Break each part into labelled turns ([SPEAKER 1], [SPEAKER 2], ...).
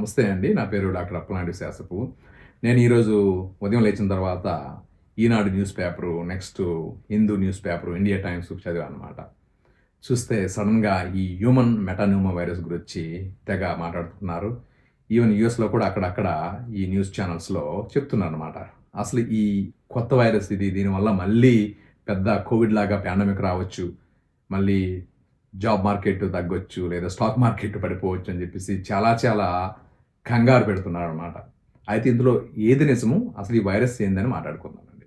[SPEAKER 1] నమస్తే అండి. నా పేరు డాక్టర్ అప్పలనాయుడు శాసపు. నేను ఈరోజు ఉదయం లేచిన తర్వాత Eenadu newspaper next Hindu newspaper India Times చదివాను అనమాట చూస్తే సడన్గా ఈ హ్యూమన్ మెటాన్యూమా వైరస్ గురించి తెగ మాట్లాడుతున్నారు. ఈవెన్ యూఎస్లో కూడా అక్కడక్కడ ఈ న్యూస్ ఛానల్స్లో చెప్తున్నారు అనమాట అసలు ఈ కొత్త వైరస్ ఇది దీనివల్ల మళ్ళీ పెద్ద కోవిడ్ లాగా పాండమిక్ రావచ్చు మళ్ళీ జాబ్ మార్కెట్ తగ్గొచ్చు లేదా స్టాక్ మార్కెట్ పడిపోవచ్చు అని చెప్పేసి చాలా చాలా కంగారు పెడుతున్నారు అనమాట అయితే ఇందులో ఏది నిజము అసలు ఈ వైరస్ ఏందని మాట్లాడుకుందామండి.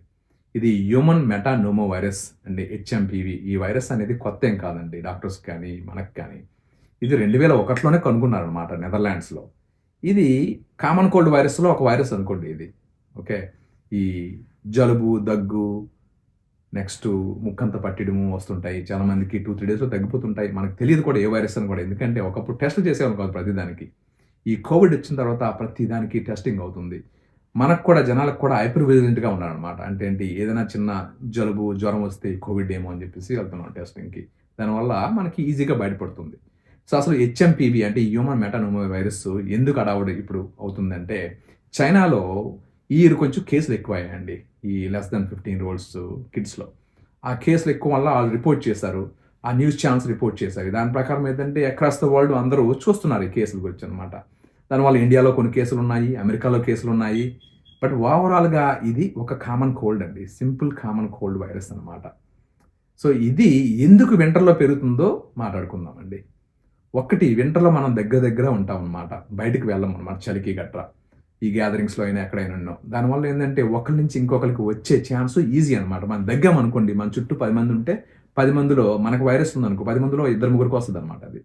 [SPEAKER 1] ఇది హ్యూమన్ మెటానోమో వైరస్ అండి హెచ్ఎంపివి. ఈ వైరస్ అనేది కొత్త ఏం కాదండి డాక్టర్స్ కానీ మనకు కానీ. ఇది రెండు వేల ఒకటిలోనే కనుగొన్నారనమాట నెదర్లాండ్స్లో. ఇది కామన్ కోల్డ్ వైరస్లో ఒక వైరస్ అనుకోండి ఇది. ఓకే? ఈ జలుబు దగ్గు నెక్స్ట్ ముక్కంత పట్టడము వస్తుంటాయి. చాలా మందికి టూ త్రీ డేస్లో తగ్గిపోతుంటాయి. మనకు తెలియదు కూడా ఏ వైరస్ అని కూడా. ఎందుకంటే ఒకప్పుడు టెస్ట్ చేసేవాళ్ళం కాదు ప్రతిదానికి. ఈ కోవిడ్ వచ్చిన తర్వాత ప్రతి దానికి టెస్టింగ్ అవుతుంది. మనకు కూడా జనాలకు కూడా హైపర్ విజిలెంట్గా ఉన్నారనమాట అంటే ఏంటి? ఏదైనా చిన్న జలుబు జ్వరం వస్తే కోవిడ్ ఏమో అని చెప్పేసి వెళ్తున్నాం టెస్టింగ్కి దానివల్ల మనకి ఈజీగా బయటపడుతుంది. సో అసలు హెచ్ఎంపీవి అంటే హ్యూమన్ మెటానోమో వైరస్ ఎందుకు అడావుడు ఇప్పుడు అవుతుందంటే చైనాలో ఈ ఇయర్ కొంచెం కేసులు ఎక్కువయ్యాయండి. ఈ లెస్ దెన్ ఫిఫ్టీన్ రోల్స్ కిడ్స్లో ఆ కేసులు ఎక్కువ వల్ల వాళ్ళు రిపోర్ట్ చేశారు. ఆ న్యూస్ ఛానల్స్ రిపోర్ట్ చేశారు. దాని ప్రకారం ఏంటంటే అక్రాస్ ద వరల్డ్ అందరూ చూస్తున్నారు ఈ కేసుల గురించి అనమాట దానివల్ల ఇండియాలో కొన్ని కేసులు ఉన్నాయి అమెరికాలో కేసులు ఉన్నాయి. బట్ ఓవరాల్గా ఇది ఒక కామన్ కోల్డ్ అండి. సింపుల్ కామన్ కోల్డ్ వైరస్ అనమాట సో ఇది ఎందుకు వింటర్లో పెరుగుతుందో మాట్లాడుకుందామండి. ఒకటి వింటర్లో మనం దగ్గర దగ్గర ఉంటాం అనమాట బయటకు వెళ్ళాం అనమాట చలికి గట్రా. ఈ గ్యాదరింగ్స్లో అయినా ఎక్కడైనా ఉన్నాం. దానివల్ల ఏంటంటే ఒకరి నుంచి ఇంకొకరికి వచ్చే ఛాన్స్ ఈజీ అనమాట మనం దగ్గర అనుకోండి మన చుట్టూ పది మంది ఉంటే పది మందిలో మనకు వైరస్ ఉందనుకో పది మందిలో ఇద్దరు ముగ్గురికి వస్తుంది అనమాట అది.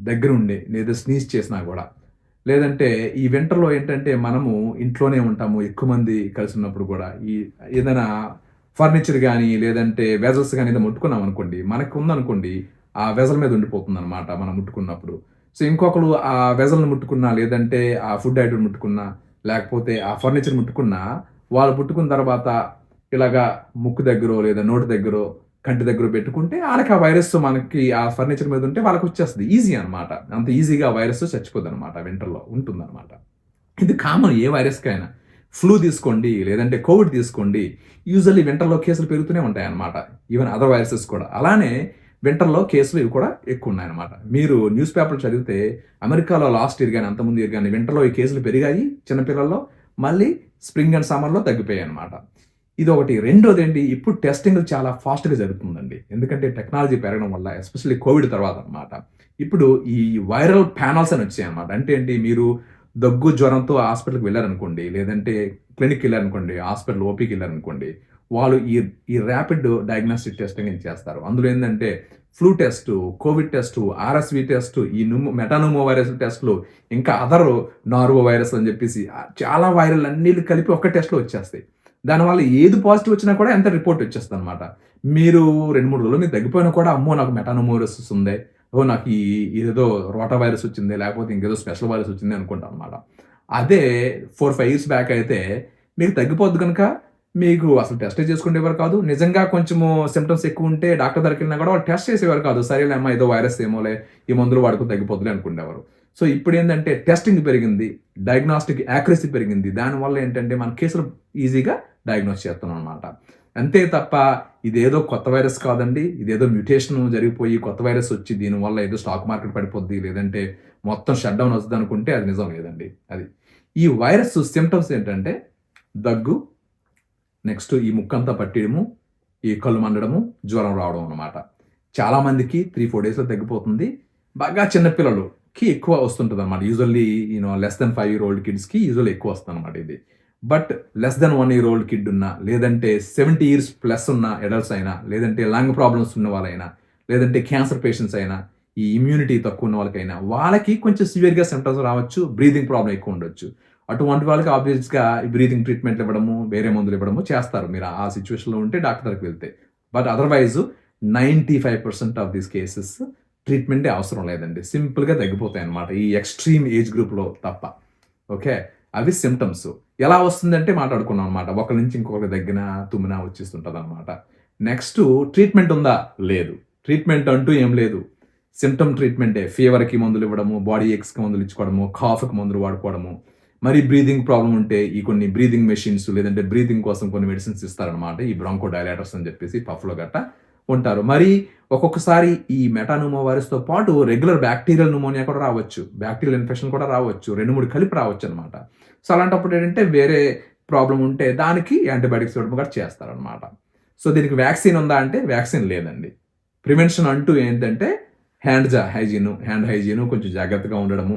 [SPEAKER 1] దగ్గర ఉండి లేదా స్నీజ్ చేసినా కూడా. లేదంటే ఈ వింటర్లో ఏంటంటే మనము ఇంట్లోనే ఉంటాము ఎక్కువ మంది కలిసి ఉన్నప్పుడు కూడా. ఈ ఏదైనా ఫర్నిచర్ కానీ లేదంటే వెజల్స్ కానీ ఏదో ముట్టుకున్నాం అనుకోండి మనకు ఉందనుకోండి ఆ వెజల్ మీద ఉండిపోతుంది అనమాట మనం ముట్టుకున్నప్పుడు. సో ఇంకొకరు ఆ వెజల్ని ముట్టుకున్నా లేదంటే ఆ ఫుడ్ ఐటమ్ ముట్టుకున్నా లేకపోతే ఆ ఫర్నిచర్ ముట్టుకున్నా వాళ్ళు ముట్టుకున్న తర్వాత ఇలాగా ముక్కు దగ్గర లేదా నోటి దగ్గర కంటి దగ్గర పెట్టుకుంటే వాళ్ళకి ఆ వైరస్ మనకి ఆ ఫర్నిచర్ మీద ఉంటే వాళ్ళకి వచ్చేస్తుంది. ఈజీ అనమాట అంత ఈజీగా వైరస్ చచ్చిపోద్ది అనమాట వింటర్లో ఉంటుంది అనమాట ఇది కామన్ ఏ వైరస్కైనా ఫ్లూ తీసుకోండి లేదంటే కోవిడ్ తీసుకోండి యూజువల్లీ వింటర్లో కేసులు పెరుగుతూనే ఉంటాయి అనమాట ఈవెన్ అదర్ వైరసెస్ కూడా. అలానే వింటర్లో కేసులు ఇవి కూడా ఎక్కువ ఉన్నాయన్నమాట. మీరు న్యూస్ పేపర్ చదివితే అమెరికాలో లాస్ట్ ఇయర్ కానీ అంతకుముందు ఇయర్ కానీ వింటర్లో ఈ కేసులు పెరిగాయి చిన్నపిల్లల్లో. మళ్ళీ స్ప్రింగ్ అండ్ సమ్మర్లో తగ్గిపోయాయి అనమాట ఇది ఒకటి రెండోది ఏంటి ఇప్పుడు టెస్టింగ్ చాలా ఫాస్ట్గా జరుగుతుందండి. ఎందుకంటే టెక్నాలజీ పెరగడం వల్ల ఎస్పెషల్లీ కోవిడ్ తర్వాత అనమాట ఇప్పుడు ఈ వైరల్ ప్యానల్స్ అని వచ్చాయి అనమాట అంటే ఏంటి మీరు దగ్గు జ్వరంతో హాస్పిటల్కి వెళ్ళారనుకోండి లేదంటే క్లినిక్కి వెళ్ళారనుకోండి హాస్పిటల్ ఓపీకి వెళ్ళారనుకోండి వాళ్ళు ఈ ఈ ర్యాపిడ్ డయాగ్నోస్టిక్ టెస్టింగ్ చేస్తారు? అందులో ఏంటంటే flu test covid test RSV test ఈ నుమో మెటానోమో వైరస్ టెస్ట్లు ఇంకా అదర్ నార్వో వైరస్ అని చెప్పేసి చాలా వైరల్ అన్ని కలిపి ఒక టెస్ట్లో వచ్చేస్తాయి. దానివల్ల ఏది పాజిటివ్ వచ్చినా కూడా ఎంత రిపోర్ట్ వచ్చేస్తుంది అనమాట మీరు రెండు మూడు రోజులు మీరు తగ్గిపోయినా కూడా అమ్మో నాకు మెటానోమోరస్ ఉంది ఓ నాకు ఈ ఏదో రోటా వైరస్ వచ్చింది లేకపోతే ఇంకేదో స్పెషల్ వైరస్ వచ్చింది అనుకుంటాం అనమాట అదే ఫోర్ ఫైవ్ ఇయర్స్ బ్యాక్ అయితే మీకు తగ్గిపోద్ది కనుక మీకు అసలు టెస్ట్ చేసుకునేవారు కాదు. నిజంగా కొంచెము సిమ్టమ్స్ ఎక్కువ ఉంటే డాక్టర్ దగ్గరికి వెళ్ళినా కూడా వాళ్ళు టెస్ట్ చేసేవారు కాదు. సరేలే అమ్మా ఏదో వైరస్ ఏమోలే ఈ మందులు వాడుకుని తగ్గిపోద్దులే అనుకునేవారు. సో ఇప్పుడు ఏంటంటే టెస్టింగ్ పెరిగింది డయాగ్నాస్టిక్ యాక్యురసీ పెరిగింది. దానివల్ల ఏంటంటే మన కేసులు ఈజీగా డయాగ్నోస్ చేస్తున్నాం అనమాట అంతే తప్ప ఇదేదో కొత్త వైరస్ కాదండి. ఇదేదో మ్యూటేషన్ జరిగిపోయి కొత్త వైరస్ వచ్చి దీనివల్ల ఏదో స్టాక్ మార్కెట్ పడిపోద్ది లేదంటే మొత్తం షట్ డౌన్ వస్తుంది అనుకుంటే అది నిజం లేదండి. అది. ఈ వైరస్ సిమ్టమ్స్ ఏంటంటే దగ్గు నెక్స్ట్ ఈ ముక్కంతా పట్టేయడము ఈ కళ్ళు మండడము జ్వరం రావడం అనమాట చాలామందికి త్రీ ఫోర్ డేస్లో తగ్గిపోతుంది. బాగా చిన్నపిల్లలకి ఎక్కువ వస్తుంటుంది అనమాట usually you know less than five year old కిడ్స్కి యూజువల్ ఎక్కువ వస్తుంది అనమాట ఇది. But less than one year old kid ఉన్నా లేదంటే సెవెంటీ ఇయర్స్ ప్లస్ ఉన్న అడల్ట్స్ అయినా లేదంటే లంగ్ ప్రాబ్లమ్స్ ఉన్న వాళ్ళైనా లేదంటే క్యాన్సర్ పేషెంట్స్ అయినా ఈ ఇమ్యూనిటీ తక్కువ ఉన్న వాళ్ళకైనా వాళ్ళకి కొంచెం సివియర్గా సిమ్టమ్స్ రావచ్చు బ్రీదింగ్ ప్రాబ్లం ఎక్కువ ఉండొచ్చు. అటువంటి వాళ్ళకి ఆబ్వియస్గా బ్రీతింగ్ ట్రీట్మెంట్లు ఇవ్వడము వేరే మందులు ఇవ్వడము చేస్తారు. మీరు ఆ సిచ్యువేషన్లో ఉంటే డాక్టర్ దగ్గరికి వెళ్తే. But otherwise ninety five percent of these cases ట్రీట్మెంటే అవసరం లేదండి. సింపుల్గా తగ్గిపోతాయి అనమాట ఈ ఎక్స్ట్రీమ్ ఏజ్ గ్రూప్లో తప్ప. ఓకే అవి సిమ్టమ్స్ ఎలా వస్తుందంటే మాట్లాడుకున్నాం అనమాట ఒకరి నుంచి ఇంకొకరి దగ్గర తుమ్మిన వచ్చేస్తుంటుంది అనమాట నెక్స్ట్ ట్రీట్మెంట్ ఉందా? లేదు. ట్రీట్మెంట్ అంటూ ఏం లేదు. సిమ్టమ్ ట్రీట్మెంటే ఫీవర్కి మందులు ఇవ్వడము బాడీ ఎక్స్కి మందులు ఇచ్చుకోవడము కాఫ్కి మందులు వాడుకోవడము. మరి బ్రీదింగ్ ప్రాబ్లం ఉంటే ఈ కొన్ని బ్రీదింగ్ మెషిన్స్ లేదంటే బ్రీదింగ్ కోసం కొన్ని మెడిసిన్స్ ఇస్తారనమాట ఈ బ్రాంకో డైలాటర్స్ అని చెప్పేసి పఫ్లో గట్ట ఉంటారు. మరి ఒక్కొక్కసారి ఈ మెటానూమో వైరస్తో పాటు రెగ్యులర్ బ్యాక్టీరియల్ న్యూమోనియా కూడా రావచ్చు. బ్యాక్టీరియల్ ఇన్ఫెక్షన్ కూడా రావచ్చు. రెండు మూడు కలిపి రావచ్చు అనమాట సో అలాంటప్పుడు ఏంటంటే వేరే ప్రాబ్లం ఉంటే దానికి యాంటీబయాటిక్స్ ఇవ్వడం కూడా చేస్తారనమాట సో దీనికి వ్యాక్సిన్ ఉందా అంటే వ్యాక్సిన్ లేదండి. ప్రివెన్షన్ అంటూ ఏంటంటే హ్యాండ్ జా హైజీను హ్యాండ్ హైజీను కొంచెం జాగ్రత్తగా ఉండడము.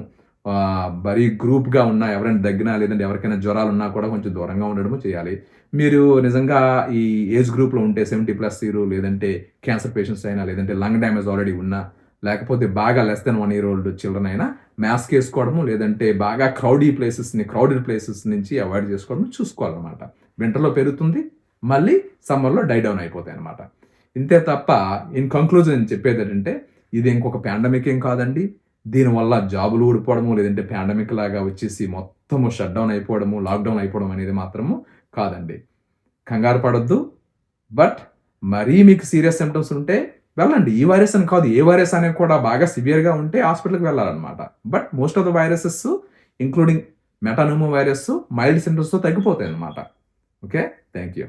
[SPEAKER 1] మరీ గ్రూప్గా ఉన్నా ఎవరైనా దగ్గినా లేదంటే ఎవరికైనా జ్వరాలు ఉన్నా కూడా కొంచెం దూరంగా ఉండడము చేయాలి. మీరు నిజంగా ఈ ఏజ్ గ్రూప్లో ఉంటే సెవెంటీ ప్లస్ ఇయర్ లేదంటే క్యాన్సర్ పేషెంట్స్ అయినా లేదంటే లంగ్ డ్యామేజ్ ఆల్రెడీ ఉన్నా లేకపోతే బాగా less than one year old children అయినా మాస్క్ వేసుకోవడము లేదంటే బాగా క్రౌడీ ప్లేసెస్ని క్రౌడెడ్ ప్లేసెస్ నుంచి అవాయిడ్ చేసుకోవడం చూసుకోవాలన్నమాట. వింటర్లో పెరుగుతుంది మళ్ళీ సమ్మర్లో డై డౌన్ అయిపోతాయి అనమాట ఇంతే తప్ప ఇన్ కంక్లూజన్ చెప్పేది ఏంటంటే ఇది ఇంకొక పాండమిక్ ఏం కాదండి. దీనివల్ల జాబులు ఊడిపోవడము లేదంటే పాండమిక్ లాగా వచ్చేసి మొత్తము షట్ డౌన్ అయిపోవడము లాక్డౌన్ అయిపోవడం అనేది మాత్రము కాదండి. కంగారు పడొద్దు. బట్ మరీ మీకు సీరియస్ సిమ్టమ్స్ ఉంటే వెళ్ళండి. ఈ వైరస్ అని కాదు ఏ వైరస్ అనేది కూడా బాగా సివియర్గా ఉంటే హాస్పిటల్కి వెళ్ళాలన్నమాట. But most of the viruses including metapneumovirus mild సిమ్టమ్స్తో తగ్గిపోతాయి అనమాట ఓకే థ్యాంక్ యూ